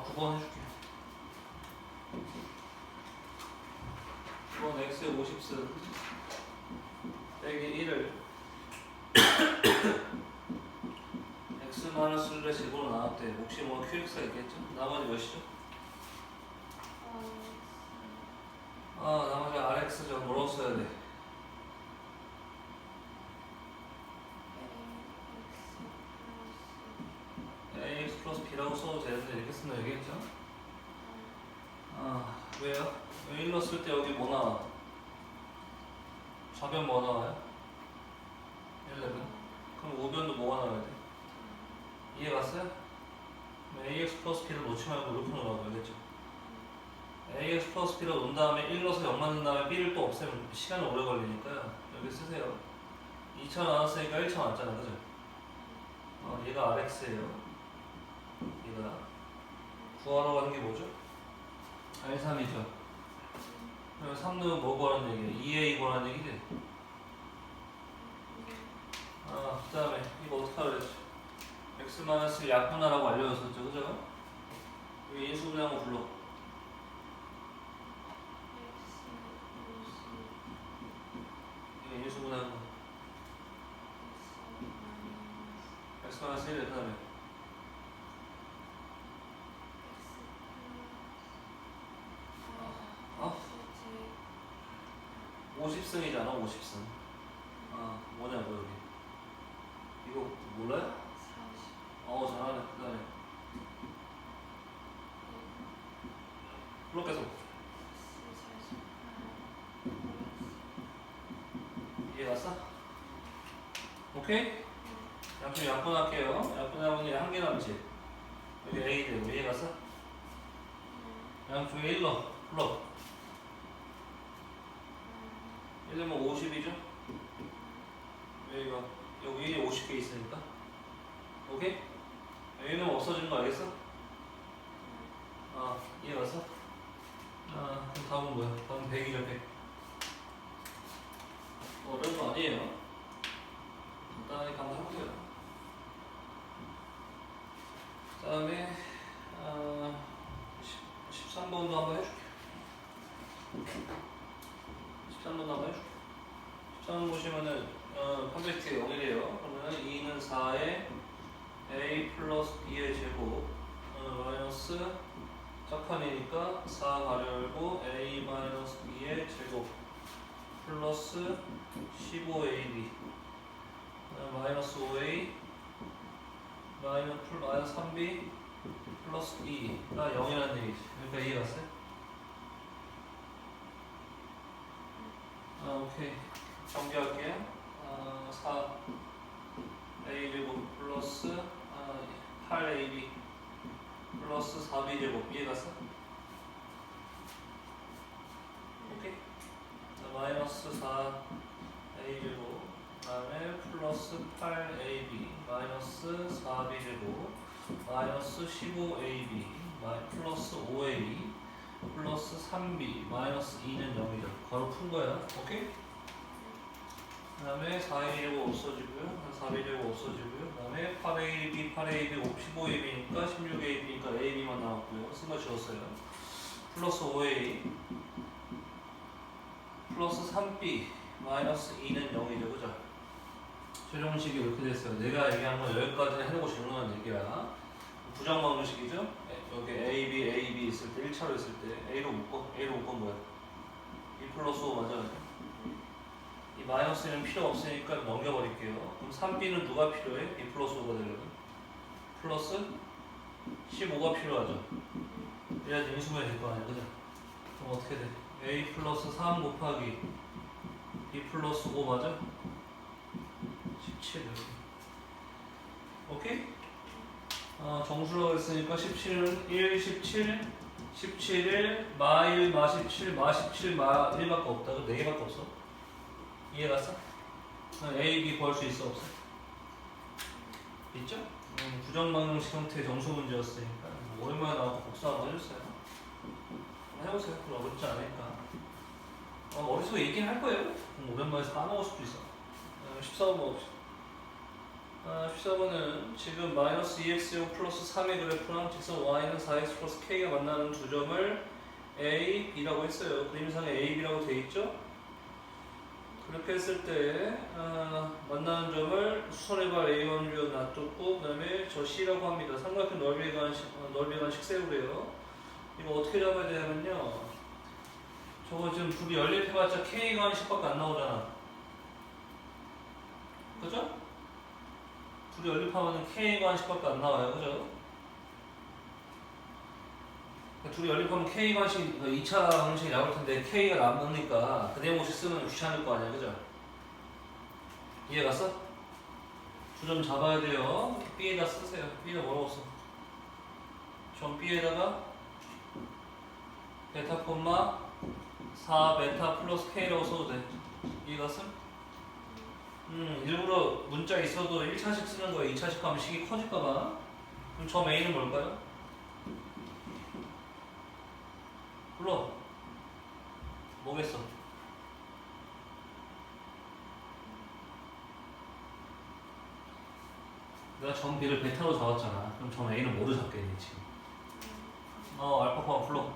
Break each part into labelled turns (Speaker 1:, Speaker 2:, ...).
Speaker 1: 어, 9번 해줄게. 9번 x의 50승 빼기 1을 x 마이너스를 제곱으로 나왔대. 혹시 뭐 qx가 있겠죠? 나머지 몇이죠? 아 나머지 rx죠. 써야 돼? ax 플러스 b라고 써도 되는데 이렇게 쓰면 되겠죠? 아 왜요? 왜 1로 쓸때 여기 뭐 나와? 좌변 뭐 나와요? 11 그럼 우변도 뭐가 나와야 돼? 이해 갔어요? ax 플러스 b를 놓지 말고 이렇게 놓으라고 알겠죠? ax 플러스 b를 놓은 다음에 1로서 0 만든 다음에 b를 또 없애면 시간이 오래 걸리니까요 여기 쓰세요 2차 나왔으니까 1차 나왔잖아 그죠? 어, 얘가 rx예요 얘가 구하러 가는 게 뭐죠? R3이죠 그럼 3는 뭐 구하는 얘기야? 2a 구하는 얘기지? 아, 그 다음에 이거 어떻게 그랬지? x 마이너스 약분하라고 알려줬었죠, 그죠? 여기 인수분해 한번 불러. 이거 인수분해 한번. x 마이너스 1그 다음에 50승이잖아, 50승. 아, 뭐냐고 여기. 이거 몰라요? 어, 잘하네. 그 다음에 불러 계속. 이해 갔어? 오케이? 양쪽 약분할게요. 약분하면 한개 남지. 여기 A 되고 이해 갔어? 양쪽에 1로 불러. 1이면 50이죠? 왜 이거 여기 1이 50개 있으니까 오케이? A는 없어지는 거 알겠어? 아 이해 갔어? 아 그럼 답은 뭐야? 답은 100이죠 100 어려운 거 아니에요 간단하게 한번 해보세요 그 다음에 아, 13번도 한번 해줄게 13번도 한번 해줄게 13번 보시면은 어, 컴플렉트 0이래요 그러면은 2는 4에 a 플러스 b의 제곱 어, 마이너스 짝판이니까 4 가려고 a 마이너스 b의 제곱 플러스 15ab 어, 마이너스 5a 마이너스 풀 마이너스 3b 플러스 2가 0이라는 얘기지. 그러니까 이해 갔어요? 아 오케이. 정리할게요 아, 4 a 제곱 플러스 아, 8ab 플러스 4b 제곱 이해 갔어? 오케이 자, 마이너스 4 a 제곱 그 다음에 플러스 8ab 마이너스 4b 제곱 마이너스 15ab 마이 플러스 5a 플러스 3b 마이너스 2는 0이죠 바로 푼 거야 오케이? 그 다음에 4a 제곱 없어지고요. 4b 제곱 없어지고요. 그 다음에 8ab 8ab 15ab니까 16ab니까 ab만 나왔고요. 쓴거 지웠어요. 플러스 5a 플러스 3b 마이너스 2는 0이죠. 그죠? 최종식이 이렇게 됐어요. 내가 얘기한 건 여기까지 해놓고 질문한 얘기야 부정 방정식이죠? 여기 A, B, A, B 있을 때 1차로 있을 때 A로 묶어. A로 묶어 뭐야? 2 플러스 5 맞아 이 마이너스는 필요 없으니까 넘겨버릴게요 그럼 3B는 누가 필요해? 2 플러스 5가 되려면 플러스 15가 필요하죠 그래야지 인수분해 될거 아니야 그죠? 그럼 어떻게 돼? A 플러스 3 곱하기 2 플러스 5 맞아? 17 이렇게 오케이? 아, 정수라고 했으니까 17은 1, 17, 17, 1, 마 1, 마 17, 마 17, 마 1밖에 없다. 그 4개밖에 없어. 이해 갔어? 그럼 A, B 구할 수 있어? 없어? 있죠? 음, 부정방정식 형태의 정수 문제였으니까 뭐 오랜만에 나와서 한번 해줬어요. 해보세요. 그럼 어렵지 않으니까. 어, 머릿속에 있긴 할 거예요. 오랜만에 까먹을 수도 있어. 14번 먹읍시다. 아, 13번은 지금 마이너스 2x제곱 플러스 3의 그래프랑 직선 y는 4x 플러스 k가 만나는 두 점을 a, b라고 했어요. 그림상에 a, b라고 돼 있죠? 그렇게 했을 때 아, 만나는 점을 수선해봐 a1로 놔뒀고 그 다음에 저 c라고 합니다. 삼각형 넓이에 관한, 식- 어, 넓이에 관한 식세우래요. 이거 어떻게 잡아야 되냐면요. 저거 지금 둘이 연립해봤자 k에 관한 식밖에 안 나오잖아. 그죠? 둘이 연립하면 K에 관한 식밖에 안 나와요. 그죠? 그러니까 둘이 연립하면 K 관식 2차 방식이 나올 텐데 K가 남으니까 그 내용식 쓰면 귀찮을 거 아니야. 그죠? 이해 갔어? 두점 잡아야 돼요. B에다 쓰세요. B에다 뭐라고 써? 점 B에다가 베타 콤마 4 베타 플러스 K라고 써도 돼. 이해 갔어? 음, 일부러 문자 있어도 1차식 쓰는 거예요. 2차식 하면 식이 커질까봐. 그럼 점 A는 뭘까요? 불러. 뭐겠어? 내가 점 B를 베타로 잡았잖아. 그럼 점 A는 뭐로 잡겠니, 지금? 어, 알파 코마 불러.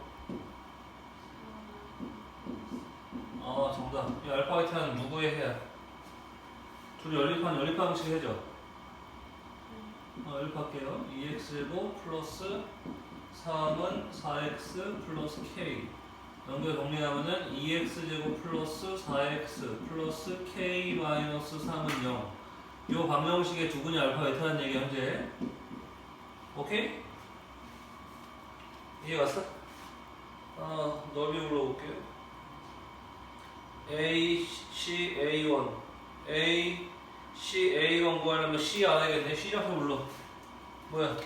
Speaker 1: 어, 정답. 이 알파 베타는 누구의 해야? 둘이 연립한 연립 방식 해줘. 어, 연립할게요. 2x제곱 플러스 3은 4x 플러스 k. 연결 정리하면은 2x제곱 플러스 4x 플러스 k 마이너스 3은 0. 요 방정식의 두 분이 알파 베타는 얘기 현재. 오케이? 이해 갔어? 어, 넓이 불러볼게요. A, C, A1. A, C, A1 구하려면 C 알아야겠네. C 잡혀 불러. 뭐야?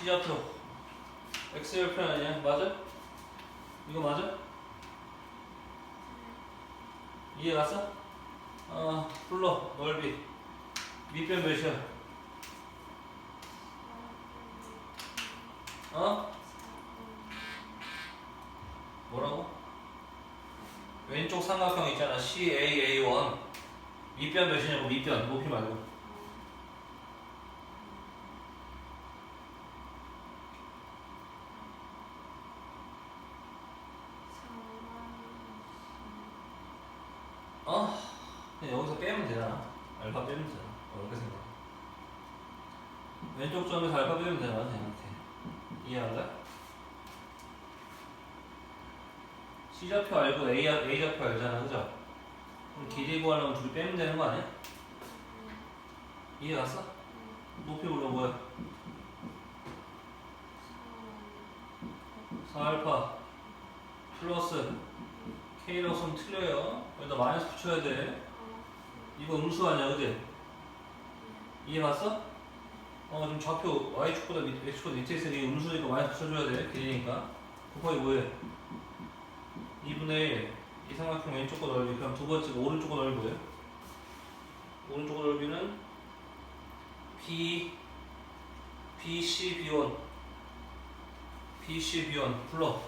Speaker 1: C 잡혀. X열편 아니야? 맞아? 이거 맞아? 이해 갔어? 어, 불러. 넓이. 밑변 몇이야? 어? 뭐라고? 왼쪽 삼각형 있잖아. CAA1. 밑변 몇이냐고, 밑변. 높이 말고. 어? 그냥 여기서 빼면 되잖아. 알파 빼면 되잖아. 어렵게 생각. 왼쪽 점에서 알파 빼면 되잖아, 걔한테. 이해할래? C좌표 알고 A, A좌표 알잖아, 그죠? 그럼 길이 구하려면 둘이 빼면 되는 거 아니야? 이해 갔어? 높이 올려 뭐야? 4알파 플러스 쓰면 틀려요. 여기다 마이너스 붙여야 돼. 이거 음수 아니야, 그지? 이해 갔어? 어, 지금 좌표 Y축보다 밑, X축보다 밑에 있으니 음수니까 마이너스 붙여줘야 돼. 길이니까. 곱하기 뭐해? 2분의 1. 이 삼각형 왼쪽 거 넓이. 그럼 두 번째 오른쪽 거 넓이 뭐예요? 오른쪽 거 넓이는 B, BC, B1. BC, B1. 불러.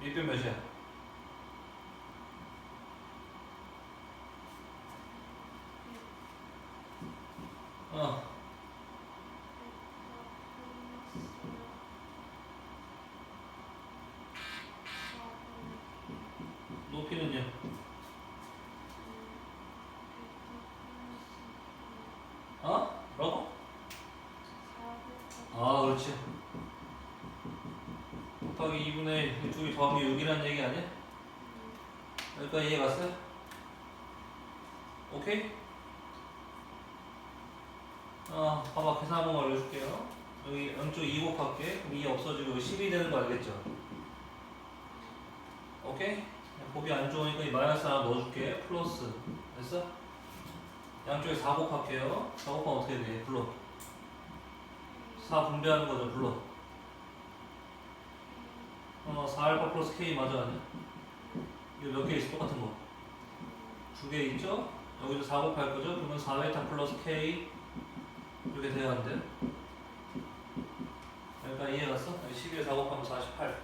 Speaker 1: 밑변 몇이야? 어. 높이는요? 어? 뭐라고? 아, 그렇지. 곱하기 2분의 1, 두개 더하면 6이라는 얘기 아니야? 여기까지 이해 갔어요? 오케이? 어, 봐봐. 계산 한번 알려줄게요. 여기 양쪽 2 곱할게. 그럼 2 없어지고 10이 되는 거 알겠죠? 오케이? 곱이 안 좋으니까 이 마이너스 하나 넣어줄게. 플러스. 됐어? 양쪽에 4 곱할게요. 4 곱하면 어떻게 돼? 불러. 4 분배하는 거죠. 불러. 어, 4알파 플러스 K 맞아 아니야? 이거 몇 개 있어? 똑같은 거. 두 개 있죠? 여기도 4 곱할 거죠? 그러면 4베타 플러스 K 이렇게 돼야 안 돼? 그러니까 이해 갔어? 12에 4 곱하면 48.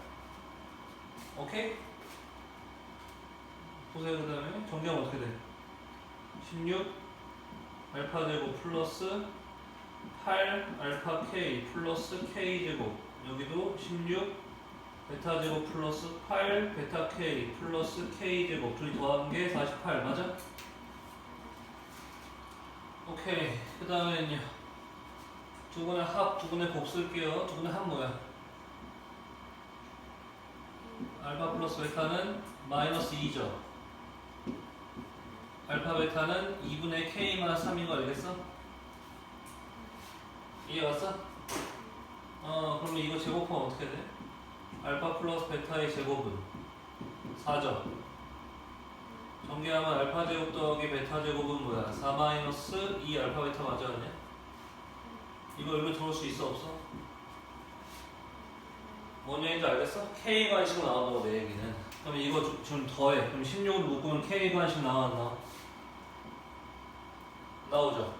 Speaker 1: 오케이? 보세요 그 다음에 정리하면 어떻게 돼? 16 알파 제곱 플러스 8 알파 k 플러스 k 제곱 여기도 16 베타 제곱 플러스 8 베타 k 플러스 k 제곱 둘이 더한 게 48 맞아? 오케이 그 다음에는요 두 분의 합, 두 분의 곱 쓸게요 두 분의 합 뭐야? 알파 플러스 베타는 마이너스 2죠 알파 베타는 2분의 k 마이너스 3인 거 알겠어? 이해 갔어? 어 그러면 이거 제곱하면 어떻게 돼? 알파 플러스 베타의 제곱은 4죠 전개하면 알파 제곱 더하기 베타 제곱은 뭐야? 4 마이너스 2 알파 베타 맞아 아니야? 이거 이거 적을 수 있어 없어? 뭔 얘기인지 알겠어? K 관식 나온다고 내 얘기는 그럼 이거 좀- 좀 더해 그럼 16을 묶으면 K 관식 나와? 나오죠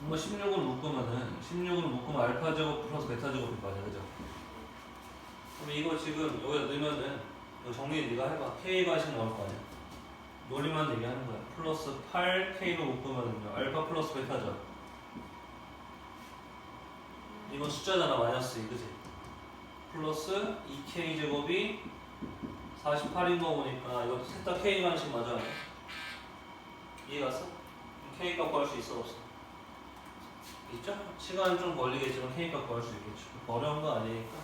Speaker 1: 뭐 16을 묶으면은 16을 묶으면 알파 제곱 플러스 베타 거 아니야 그죠? 그럼 이거 지금 여기다 넣으면은 이거 정리 네가 해봐 K 관식 나올 거 아니야 논리만 얘기하는 거야 플러스 8K로 묶으면은요 알파 플러스 베타죠 이건 숫자잖아 마이너스 2 그지? 플러스 2K 제곱이 48인 거 보니까 이것도 셋다 K 관식 맞아 아니야? 이해 갔어? K 값 구할 수 있어 없어? 있죠? 시간은 좀 걸리겠지만 K 값 구할 수 있겠죠 어려운 거 아니니까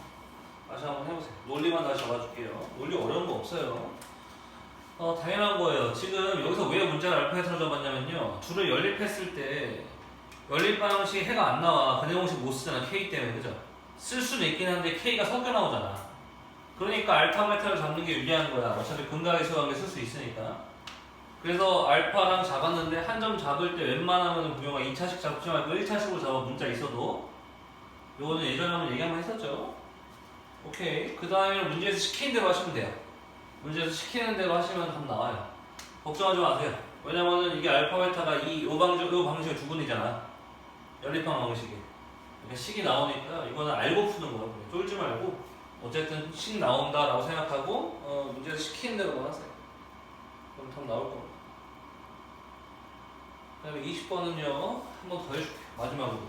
Speaker 1: 다시 한번 해보세요 논리만 다시 잡아줄게요 논리 어려운 거 없어요 어 당연한 거예요. 지금 여기서 왜 문자를 알파에서 잡았냐면요. 둘을 연립했을 때 연립 방식이 해가 안 나와. 근해 공식 못 쓰잖아. K 때문에. 그죠? 쓸 수는 있긴 한데 K가 섞여 나오잖아. 그러니까 알파 베타를 잡는 게 유리한 거야. 어차피 근각에서 관계 쓸수 있으니까. 그래서 알파랑 잡았는데 한 점 잡을 때 웬만하면 부영아 2차식 잡지 말고 1차식으로 잡아. 문자 있어도. 요거는 예전에 한번 얘기 한번 했었죠? 오케이. 그 다음에 문제에서 시키는 대로 하시면 돼요 문제에서 시키는 대로 하시면 답 나와요. 걱정하지 마세요. 왜냐면은 이게 알파 베타가 이 요 방식 요 방식의 두 분이잖아. 연립방 방식이. 그러니까 식이 나오니까 이거는 알고 푸는 그냥 쫄지 말고 어쨌든 식 나온다라고 생각하고 어, 문제에서 시키는 대로만 하세요. 그럼 답 나올 겁니다 그 다음에 20번은요 한 번 더 해줄게요. 마지막으로.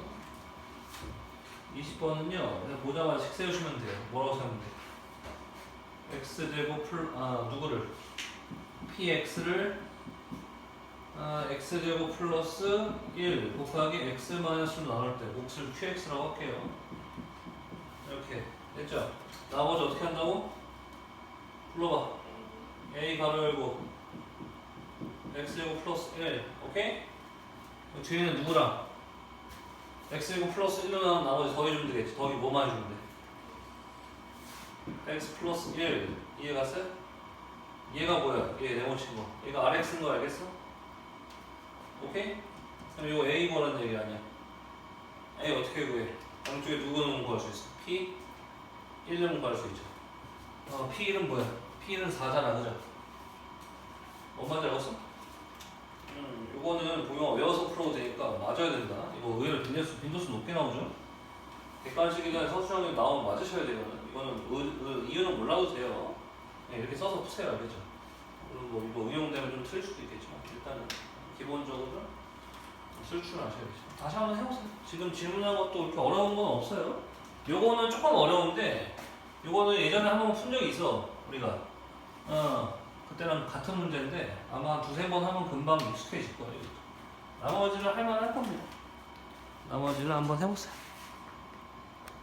Speaker 1: 20번은요 그냥 보자마자 식 세우시면 돼요. 뭐라고 세우면 돼요 x제곱 풀, 아 누구를 px를 아, x제곱 플러스 1 곱하기 x 마이너스로 나눌 때 몫을 qx라고 할게요 이렇게 됐죠? 나머지 어떻게 한다고? 불러봐 a 가로 열고 x제곱 플러스 1 오케이? 뒤에는 누구랑? x제곱 플러스 1로 나온 나머지 더해주면 되겠지 더하기 뭐만 해주면 돼? X 플러스 1 이해 갔어요? 얘가 뭐야? 얘 네모친 거 얘가 rx인 거 알겠어? 오케이? 그럼 이거 a 구하라는 얘기 아니야 a 어떻게 구해? 양쪽에 누구 넣으면 구할 수 있어? p 1은 구할 수 있죠 어, p1은 뭐야? p1은 4잖아 그죠? 뭔 말인지 알았어? 음, 요거는 보면 외워서 풀어도 되니까 맞아야 된다. 이거 의외로 빈도수, 빈도수 높게 나오죠? 객관식에 대한 서술형이 나오면 맞으셔야 돼요. 이거는 의, 의, 이유는 몰라도 돼요. 그냥 이렇게 써서 푸세요. 알겠죠? 물론 뭐 이거 응용되면 좀 틀릴 수도 있겠지만 일단은 기본적으로 쓸줄 아셔야죠. 다시 한번 해보세요. 지금 질문한 것도 그렇게 어려운 건 없어요. 요거는 조금 어려운데 요거는 예전에 한번 푼 적이 있어. 우리가. 어. 그때랑 같은 문제인데 아마 두세 번 하면 금방 익숙해질 거예요. 나머지는 할만할 겁니다. 나머지는 한번 해보세요.